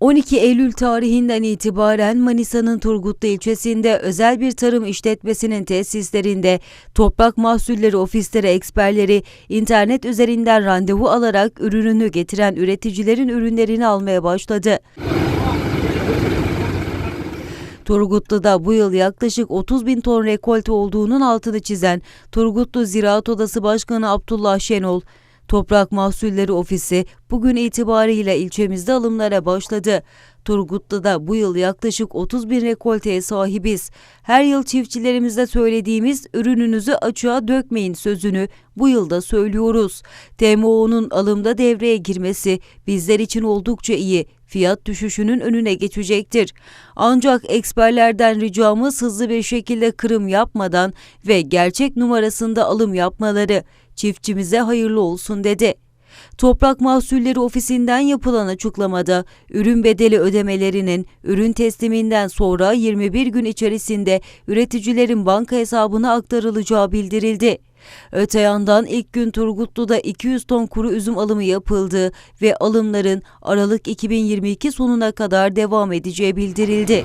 12 Eylül tarihinden itibaren Manisa'nın Turgutlu ilçesinde özel bir tarım işletmesinin tesislerinde toprak mahsulleri ofisleri eksperleri internet üzerinden randevu alarak ürününü getiren üreticilerin ürünlerini almaya başladı. Turgutlu'da bu yıl yaklaşık 30 bin ton rekolte olduğunun altını çizen Turgutlu Ziraat Odası Başkanı Abdullah Şenol, Toprak Mahsulleri Ofisi bugün itibariyle ilçemizde alımlara başladı. Turgutlu'da bu yıl yaklaşık 30 bin rekolteye sahibiz. Her yıl çiftçilerimize söylediğimiz ürününüzü açığa dökmeyin sözünü bu yılda söylüyoruz. TMO'nun alımda devreye girmesi bizler için oldukça iyi. Fiyat düşüşünün önüne geçecektir. Ancak eksperlerden ricamız hızlı bir şekilde kırım yapmadan ve gerçek numarasında alım yapmaları çiftçimize hayırlı olsun dedi. Toprak Mahsulleri Ofisi'nden yapılan açıklamada ürün bedeli ödemelerinin ürün tesliminden sonra 21 gün içerisinde üreticilerin banka hesabına aktarılacağı bildirildi. Öte yandan ilk gün Turgutlu'da 200 ton kuru üzüm alımı yapıldı ve alımların Aralık 2022 sonuna kadar devam edeceği bildirildi.